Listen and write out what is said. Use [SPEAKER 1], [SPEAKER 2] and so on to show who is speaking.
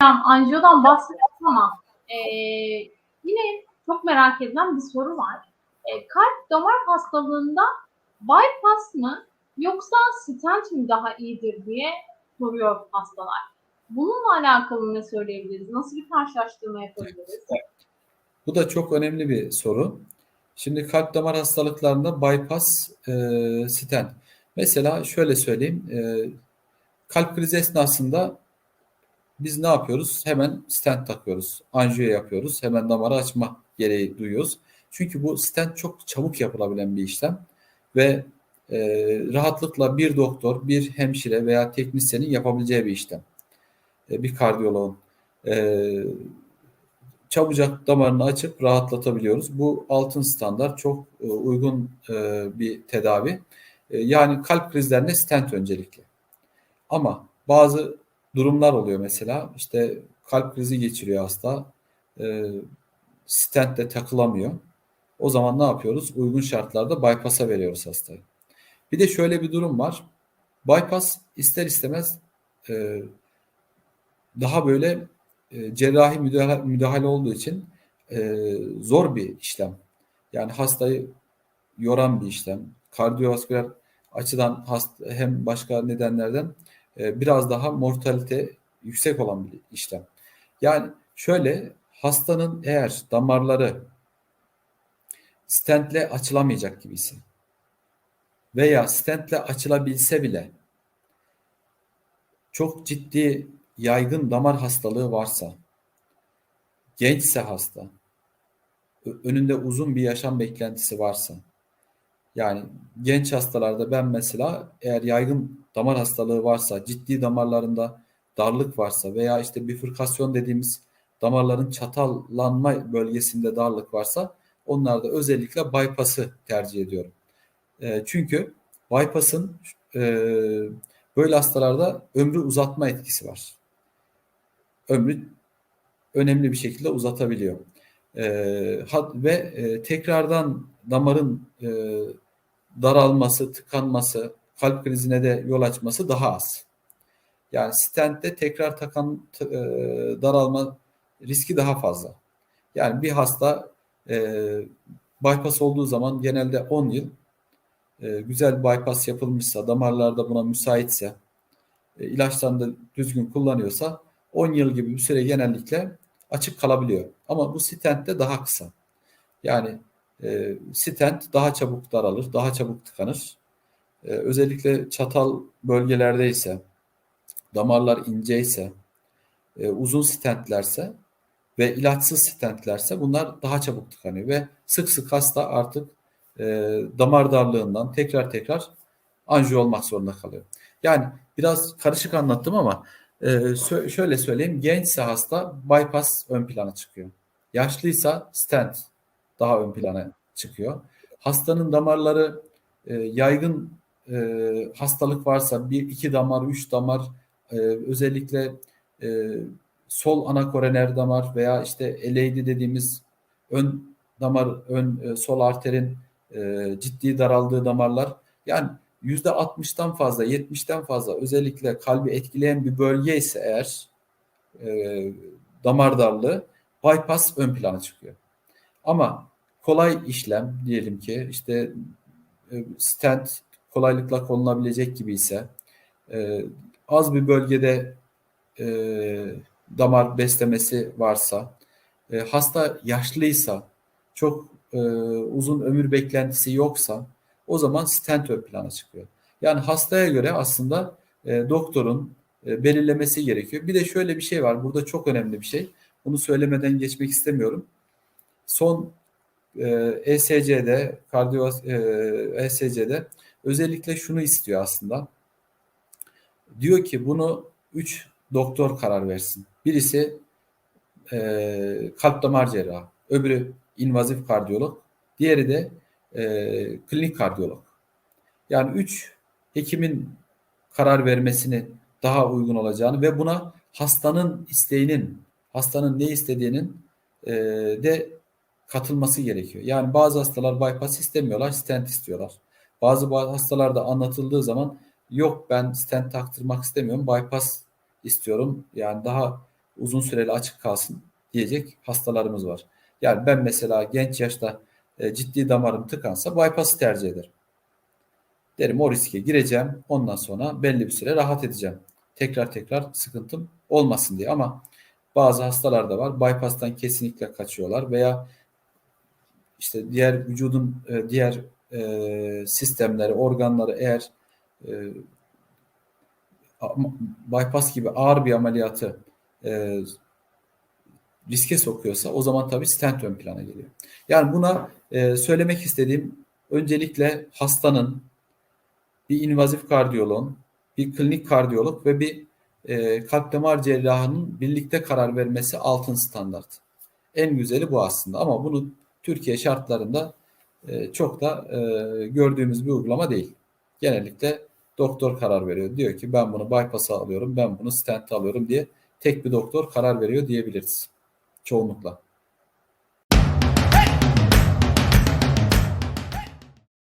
[SPEAKER 1] anjiyodan bahsettik ama e, yine çok merak edilen bir soru var. E, kalp damar hastalığında bypass mı yoksa stent mi daha iyidir diye soruyor hastalar. Bununla alakalı ne söyleyebiliriz? Nasıl bir karşılaştırma yapabiliriz?
[SPEAKER 2] Bu da çok önemli bir soru. Şimdi kalp damar hastalıklarında bypass, e, stent. Mesela şöyle söyleyeyim. E, kalp krizi esnasında biz ne yapıyoruz? Hemen stent takıyoruz. Anjiyo yapıyoruz. Hemen damarı açma gereği duyuyoruz. Çünkü bu stent çok çabuk yapılabilen bir işlem ve e, rahatlıkla bir doktor, bir hemşire veya teknisyenin yapabileceği bir işlem. E, bir kardiyoloğun. E, çabucak damarını açıp rahatlatabiliyoruz. Bu altın standart çok e, uygun e, bir tedavi. E, yani kalp krizlerine stent öncelikli. Ama bazı durumlar oluyor mesela işte kalp krizi geçiriyor hasta e, stent de takılamıyor. O zaman ne yapıyoruz? Uygun şartlarda bypass'a veriyoruz hastayı. Bir de şöyle bir durum var. Bypass ister istemez e, daha böyle e, cerrahi müdahale, müdahale olduğu için e, zor bir işlem. Yani hastayı yoran bir işlem. Kardiyovasküler açıdan hasta, hem başka nedenlerden e, biraz daha mortalite yüksek olan bir işlem. Yani şöyle hastanın eğer damarları stentle açılamayacak gibiyse veya stentle açılabilse bile çok ciddi yaygın damar hastalığı varsa, gençse hasta, önünde uzun bir yaşam beklentisi varsa, yani genç hastalarda ben mesela eğer yaygın damar hastalığı varsa, ciddi damarlarında darlık varsa veya işte bifurkasyon dediğimiz damarların çatallanma bölgesinde darlık varsa onlarda özellikle bypass'ı tercih ediyorum. E, çünkü bypass'ın e, böyle hastalarda ömrü uzatma etkisi var. Ömrü önemli bir şekilde uzatabiliyor. E, ve e, tekrardan damarın e, daralması, tıkanması, kalp krizine de yol açması daha az. Yani stentte tekrar takan e, daralma riski daha fazla. Yani bir hasta e, bypass olduğu zaman genelde 10 yıl e, güzel bypass yapılmışsa, damarlarda buna müsaitse, e, ilaçlarını da düzgün kullanıyorsa 10 yıl gibi bir süre genellikle açık kalabiliyor. Ama bu stentte daha kısa. Yani e, stent daha çabuk daralır, daha çabuk tıkanır. E, özellikle çatal bölgelerde ise, damarlar ince ise, e, uzun stentlerse ve ilaçsız stentlerse bunlar daha çabuk tıkanıyor ve sık sık hasta artık e, damar darlığından tekrar tekrar anjiyo olmak zorunda kalıyor. Yani biraz karışık anlattım ama e, şöyle söyleyeyim gençse hasta bypass ön plana çıkıyor. Yaşlıysa stent daha ön plana çıkıyor. Hastanın damarları e, yaygın e, hastalık varsa bir iki damar, üç damar e, özellikle e, sol ana koroner damar veya işte LAD dediğimiz ön damar, ön e, sol arterin e, ciddi daraldığı damarlar yani yüzde 60'tan fazla, 70'ten fazla özellikle kalbi etkileyen bir bölge ise eğer e, damar darlığı bypass ön plana çıkıyor. Ama kolay işlem diyelim ki işte e, stent kolaylıkla konulabilecek gibi ise e, az bir bölgede e, damar beslemesi varsa hasta yaşlıysa çok uzun ömür beklentisi yoksa o zaman stent ön plana çıkıyor. Yani hastaya göre aslında doktorun e, belirlemesi gerekiyor. Bir de şöyle bir şey var. Burada çok önemli bir şey. Bunu söylemeden geçmek istemiyorum. Son e, ESC'de, kardiyo e, ESC'de özellikle şunu istiyor aslında. Diyor ki bunu 3 doktor karar versin. Birisi e, kalp damar cerrahı, öbürü invazif kardiyolog, diğeri de e, klinik kardiyolog. Yani üç hekimin karar vermesini daha uygun olacağını ve buna hastanın isteğinin, hastanın ne istediğinin e, de katılması gerekiyor. Yani bazı hastalar bypass istemiyorlar, stent istiyorlar. Bazı hastalarda anlatıldığı zaman yok ben stent taktırmak istemiyorum, bypass istiyorum. Yani daha uzun süreli açık kalsın diyecek hastalarımız var. Yani ben mesela genç yaşta e, ciddi damarım tıkansa bypass'ı tercih ederim. Derim o riske gireceğim. Ondan sonra belli bir süre rahat edeceğim. Tekrar tekrar sıkıntım olmasın diye ama bazı hastalar da var. Bypass'tan kesinlikle kaçıyorlar veya işte diğer vücudun e, diğer e, sistemleri, organları eğer e, bypass gibi ağır bir ameliyatı e, riske sokuyorsa o zaman tabii stent ön plana geliyor. Yani buna e, söylemek istediğim öncelikle hastanın bir invazif kardiyoloğun, bir klinik kardiyolog ve bir e, kalp damar cerrahının birlikte karar vermesi altın standart. En güzeli bu aslında ama bunu Türkiye şartlarında e, çok da e, gördüğümüz bir uygulama değil. Genellikle doktor karar veriyor. Diyor ki ben bunu bypass'a alıyorum, ben bunu stent'e alıyorum diye tek bir doktor karar veriyor diyebiliriz çoğunlukla.